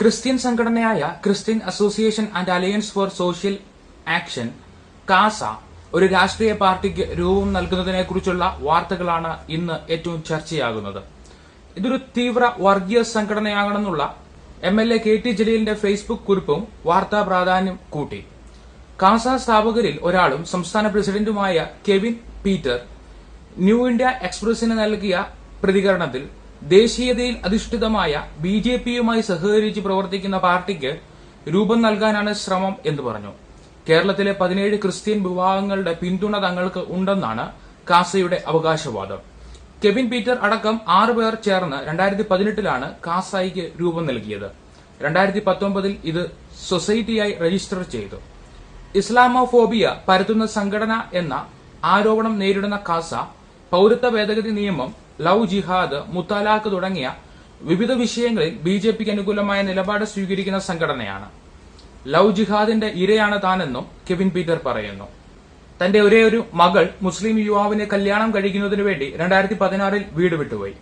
Christian സംഘടനയായ Christian association and alliance for social action CASA ഒരു രാഷ്ട്രീയ പാർട്ടിക്ക് രൂപം നൽകുന്നതിനെ കുറിച്ചുള്ള വാർത്തകളാണ് ഇന്ന് ഏറ്റവും ചർച്ചയാകുന്നത്. ഇതൊരു തീവ്ര വർഗീയ സംഘടനയാകണമെന്നുള്ള M L A K T ജലീലിന്റെ ഫേസ്ബുക്ക് കുറിപ്പും വാർത്താ പ്രാധാന്യം കൂട്ടി. കാസ സ്ഥാപകരിൽ ഒരാളും സംസ്ഥാന പ്രസിഡന്റുമായ കെവിൻ പീറ്റർ ന്യൂ ഇന്ത്യ എക്സ്പ്രസിന് നൽകിയ പ്രതികരണത്തിൽ ദേശീയതയിൽ അധിഷ്ഠിതമായ ബി ജെ പിയുമായി സഹകരിച്ച് പ്രവർത്തിക്കുന്ന പാർട്ടിക്ക് രൂപം നൽകാനാണ് ശ്രമം എന്ന് പറഞ്ഞു. കേരളത്തിലെ പതിനേഴ് ക്രിസ്ത്യൻ വിഭാഗങ്ങളുടെ പിന്തുണ തങ്ങൾക്ക് ഉണ്ടെന്നാണ് കാസയുടെ അവകാശവാദം. കെവിൻ പീറ്റർ അടക്കം ആറു പേർ ചേർന്ന് രണ്ടായിരത്തി പതിനെട്ടിലാണ് കാസായിക്ക് രൂപം നൽകിയത്. രണ്ടായിരത്തി പത്തൊമ്പതിൽ ഇത് സൊസൈറ്റിയായി രജിസ്റ്റർ ചെയ്തു. ഇസ്ലാമോഫോബിയ പരത്തുന്ന സംഘടന എന്ന ആരോപണം നേരിടുന്ന കാസ പൌരത്വ ഭേദഗതി നിയമം ലവ് ജിഹാദ് മുത്തലാഖ് തുടങ്ങിയ വിവിധ വിഷയങ്ങളിൽ ബി ജെ പിക്ക് അനുകൂലമായ നിലപാട് സ്വീകരിക്കുന്ന സംഘടനയാണ്. ലവ് ജിഹാദിന്റെ ഇരയാണ് താനെന്നും കെവിൻ പീറ്റർ പറയുന്നു. തന്റെ ഒരേ ഒരു മകൾ മുസ്ലിം യുവാവിനെ കല്യാണം കഴിക്കുന്നതിനു വേണ്ടി രണ്ടായിരത്തി പതിനാറിൽ വീട് വിട്ടുപോയി.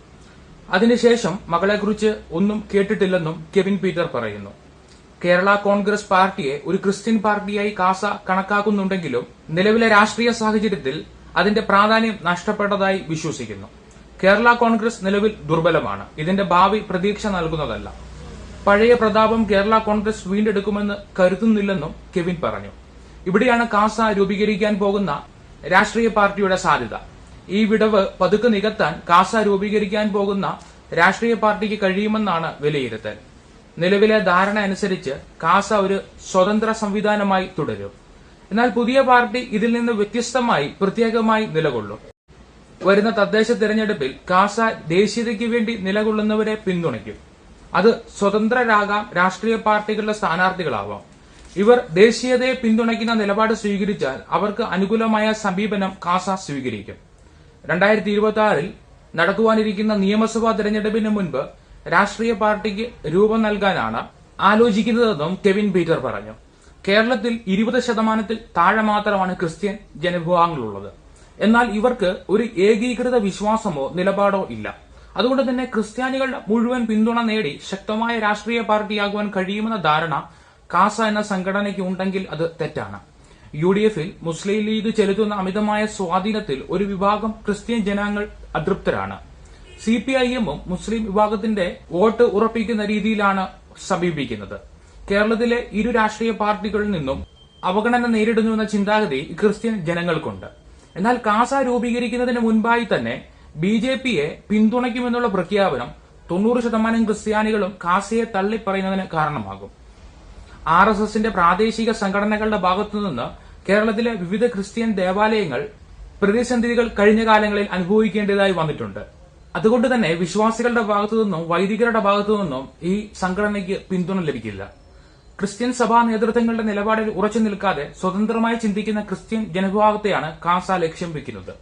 അതിനുശേഷം മകളെക്കുറിച്ച് ഒന്നും കേട്ടിട്ടില്ലെന്നും കെവിൻ പീറ്റർ പറയുന്നു. കേരള കോൺഗ്രസ് പാർട്ടിയെ ഒരു ക്രിസ്ത്യൻ പാർട്ടിയായി കാസ കണക്കാക്കുന്നുണ്ടെങ്കിലും നിലവിലെ രാഷ്ട്രീയ സാഹചര്യത്തിൽ അതിന്റെ പ്രാധാന്യം നഷ്ടപ്പെട്ടതായി വിശ്വസിക്കുന്നു. കേരള കോൺഗ്രസ് നിലവിൽ ദുർബലമാണ്. ഇതിന്റെ ഭാവി പ്രതീക്ഷ നൽകുന്നതല്ല. പഴയ പ്രതാപം കേരള കോൺഗ്രസ് വീണ്ടെടുക്കുമെന്ന് കരുതുന്നില്ലെന്നും കെവിൻ പറഞ്ഞു. ഇവിടെയാണ് കാസ രൂപീകരിക്കാൻ പോകുന്ന രാഷ്ട്രീയ പാർട്ടിയുടെ സാധ്യത. ഈ വിടവ് പതുക്കെ നികത്താൻ കാസ രൂപീകരിക്കാൻ പോകുന്ന രാഷ്ട്രീയ പാർട്ടിക്ക് കഴിയുമെന്നാണ് വിലയിരുത്തൽ. നിലവിലെ ധാരണ അനുസരിച്ച് കാസ ഒരു സ്വതന്ത്ര സംവിധാനമായി തുടരും. എന്നാൽ പുതിയ പാർട്ടി ഇതിൽ നിന്ന് വ്യത്യസ്തമായി പ്രത്യേകമായി നിലകൊള്ളും. വരുന്ന തദ്ദേശ തെരഞ്ഞെടുപ്പിൽ കാസ ദേശീയതയ്ക്ക് വേണ്ടി നിലകൊള്ളുന്നവരെ പിന്തുണയ്ക്കും. അത് സ്വതന്ത്രരാകാം രാഷ്ട്രീയ പാർട്ടികളുടെ സ്ഥാനാർത്ഥികളാവാം. ഇവർ ദേശീയതയെ പിന്തുണയ്ക്കുന്ന നിലപാട് സ്വീകരിച്ചാൽ അവർക്ക് അനുകൂലമായ സമീപനം കാസ സ്വീകരിക്കും. രണ്ടായിരത്തി ഇരുപത്തി ആറിൽ നടക്കുവാനിരിക്കുന്ന നിയമസഭാ തെരഞ്ഞെടുപ്പിന് മുൻപ് രാഷ്ട്രീയ പാർട്ടിക്ക് രൂപം നൽകാനാണ് ആലോചിക്കുന്നതെന്നും കെവിൻ പീറ്റർ പറഞ്ഞു. കേരളത്തിൽ ഇരുപത് ശതമാനത്തിൽ താഴെ മാത്രമാണ് ക്രിസ്ത്യൻ ജനവിഭാഗങ്ങളുള്ളത്. എന്നാൽ ഇവർക്ക് ഒരു ഏകീകൃത വിശ്വാസമോ നിലപാടോ ഇല്ല. അതുകൊണ്ട് തന്നെ ക്രിസ്ത്യാനികളുടെ മുഴുവൻ പിന്തുണ നേടി ശക്തമായ രാഷ്ട്രീയ പാർട്ടിയാകുവാൻ കഴിയുമെന്ന ധാരണ കാസ എന്ന സംഘടനയ്ക്ക് ഉണ്ടെങ്കിൽ അത് തെറ്റാണ്. യു ഡി എഫിൽ മുസ്ലിം ലീഗ് ചെലുത്തുന്ന അമിതമായ സ്വാധീനത്തിൽ ഒരു വിഭാഗം ക്രിസ്ത്യൻ ജനങ്ങൾ അതൃപ്തരാണ്. സി പി ഐ എമ്മും മുസ്ലിം വിഭാഗത്തിന്റെ വോട്ട് ഉറപ്പിക്കുന്ന രീതിയിലാണ് സമീപിക്കുന്നത്. കേരളത്തിലെ ഇരു രാഷ്ട്രീയ പാർട്ടികളിൽ നിന്നും അവഗണന നേരിടുന്നുവെന്ന ചിന്താഗതി ക്രിസ്ത്യൻ ജനങ്ങൾക്കുണ്ട്. എന്നാൽ കാസ രൂപീകരിക്കുന്നതിന് മുൻപായി തന്നെ ബി ജെ പിയെ പിന്തുണയ്ക്കുമെന്നുള്ള പ്രഖ്യാപനം തൊണ്ണൂറ് ശതമാനം ക്രിസ്ത്യാനികളും കാസയെ തള്ളിപ്പറയുന്നതിന് കാരണമാകും. ആർ എസ് എസിന്റെ പ്രാദേശിക സംഘടനകളുടെ ഭാഗത്തുനിന്ന് കേരളത്തിലെ വിവിധ ക്രിസ്ത്യൻ ദേവാലയങ്ങൾ പ്രതിസന്ധികൾ കഴിഞ്ഞ കാലങ്ങളിൽ അനുഭവിക്കേണ്ടതായി വന്നിട്ടുണ്ട്. അതുകൊണ്ട് തന്നെ വിശ്വാസികളുടെ ഭാഗത്തു നിന്നും വൈദികരുടെ ഭാഗത്തു നിന്നും ഈ സംഘടനയ്ക്ക് പിന്തുണ ലഭിക്കില്ല. ക്രിസ്ത്യൻ സഭാ നേതൃത്വങ്ങളുടെ നിലപാടിൽ ഉറച്ചു നിൽക്കാതെ സ്വതന്ത്രമായി ചിന്തിക്കുന്ന ക്രിസ്ത്യൻ ജനവിഭാഗത്തെയാണ് കാസ ലക്ഷ്യം വെക്കുന്നത്.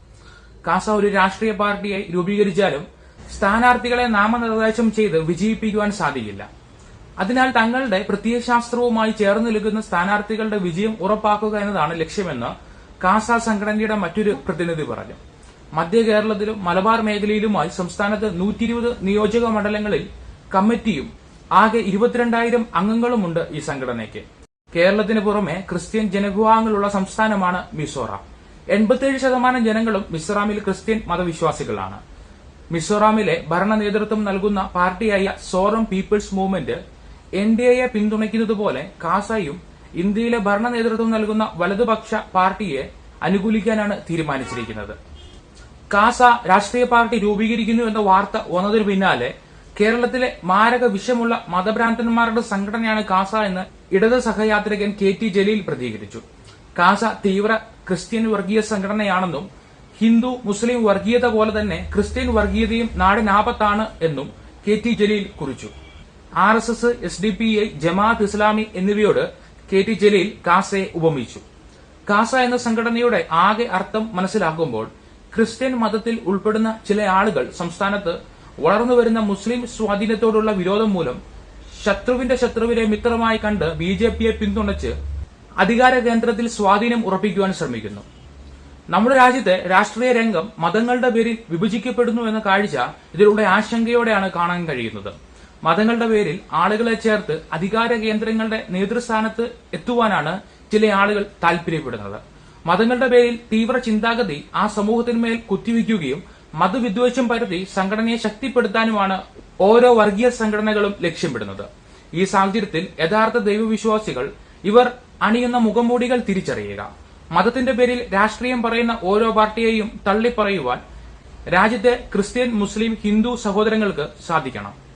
കാസ ഒരു രാഷ്ട്രീയ പാർട്ടിയായി രൂപീകരിച്ചാലും സ്ഥാനാർത്ഥികളെ നാമനിർദ്ദേശം ചെയ്ത് വിജയിപ്പിക്കുവാൻ സാധിക്കില്ല. അതിനാൽ തങ്ങളുടെ പ്രത്യയശാസ്ത്രവുമായി ചേർന്ന് നിൽക്കുന്ന സ്ഥാനാർത്ഥികളുടെ വിജയം ഉറപ്പാക്കുക എന്നതാണ് ലക്ഷ്യമെന്ന് കാസ സംഘടനയുടെ മറ്റൊരു പ്രതിനിധി പറഞ്ഞു. മധ്യ കേരളത്തിലും മലബാർ മേഖലയിലുമായി സംസ്ഥാനത്ത് നൂറ്റി ഇരുപത് നിയോജക മണ്ഡലങ്ങളിൽ കമ്മിറ്റിയും ആകെ ഇരുപത്തിരണ്ടായിരം അംഗങ്ങളുമുണ്ട് ഈ സംഘടനയ്ക്ക്. കേരളത്തിന് പുറമെ ക്രിസ്ത്യൻ ജനവിഭാഗങ്ങളുള്ള സംസ്ഥാനമാണ് മിസോറാം. എൺപത്തിയേഴ് ശതമാനം ജനങ്ങളും മിസോറാമിൽ ക്രിസ്ത്യൻ മതവിശ്വാസികളാണ്. മിസോറാമിലെ ഭരണ നേതൃത്വം നൽകുന്ന പാർട്ടിയായ Zoram people's movement N D എയെ പിന്തുണയ്ക്കുന്നതുപോലെ കാസയും ഇന്ത്യയിലെ ഭരണ നേതൃത്വം നൽകുന്ന വലതുപക്ഷ പാർട്ടിയെ അനുകൂലിക്കാനാണ് തീരുമാനിച്ചിരിക്കുന്നത്. കാസ രാഷ്ട്രീയ പാർട്ടി രൂപീകരിക്കുന്നു എന്ന വാർത്ത വന്നതിനു പിന്നാലെ കേരളത്തിലെ മാരക വിഷമുള്ള മതഭ്രാന്തന്മാരുടെ സംഘടനയാണ് കാസ എന്ന് ഇടത് സഹയാത്രികൻ കെ ടി ജലീൽ പ്രതികരിച്ചു. കാസ തീവ്ര ക്രിസ്ത്യൻ വർഗീയ സംഘടനയാണെന്നും ഹിന്ദു മുസ്ലിം വർഗീയത പോലെ തന്നെ ക്രിസ്ത്യൻ വർഗീയതയും നാടിനാപത്താണ് എന്നും കെ ടി ജലീൽ കുറിച്ചു. R S S S D P I Jamaat Islami എന്നിവയോട് K T Jaleel കാസയെ ഉപമിച്ചു. കാസ എന്ന സംഘടനയുടെ ആകെ അർത്ഥം മനസ്സിലാക്കുമ്പോൾ ക്രിസ്ത്യൻ മതത്തിൽ ഉൾപ്പെടുന്ന ചില ആളുകൾ സംസ്ഥാനത്ത് വളർന്നുവരുന്ന മുസ്ലിം സ്വാധീനത്തോടുള്ള വിരോധം മൂലം ശത്രുവിന്റെ ശത്രുവിനെ മിത്രമായി കണ്ട് ബി ജെ പിയെ പിന്തുണച്ച് അധികാര കേന്ദ്രത്തിൽ സ്വാധീനം ഉറപ്പിക്കുവാൻ ശ്രമിക്കുന്നു. നമ്മുടെ രാജ്യത്തെ രാഷ്ട്രീയ രംഗം മതങ്ങളുടെ പേരിൽ വിഭജിക്കപ്പെടുന്നു എന്ന കാഴ്ച ഇതിലൂടെ ആശങ്കയോടെയാണ് കാണാൻ കഴിയുന്നത്. മതങ്ങളുടെ പേരിൽ ആളുകളെ ചേർത്ത് അധികാര കേന്ദ്രങ്ങളുടെ നേതൃസ്ഥാനത്ത് എത്തുവാനാണ് ചില ആളുകൾ താല്പര്യപ്പെടുന്നത്. മതങ്ങളുടെ പേരിൽ തീവ്ര ചിന്താഗതി ആ സമൂഹത്തിന്മേൽ കുത്തിവെക്കുകയും മതവിദ്വേഷം പരത്തി സംഘടനയെ ശക്തിപ്പെടുത്താനുമാണ് ഓരോ വർഗീയ സംഘടനകളും ലക്ഷ്യമിടുന്നത്. ഈ സാഹചര്യത്തിൽ യഥാർത്ഥ ദൈവവിശ്വാസികൾ ഇവർ അണിയുന്ന മുഖംമൂടികൾ തിരിച്ചറിയുക. മതത്തിന്റെ പേരിൽ രാഷ്ട്രീയം പറയുന്ന ഓരോ പാർട്ടിയെയും തള്ളിപ്പറയുവാൻ രാജ്യത്തെ ക്രിസ്ത്യൻ മുസ്ലിം ഹിന്ദു സഹോദരങ്ങൾക്ക് സാധിക്കണം.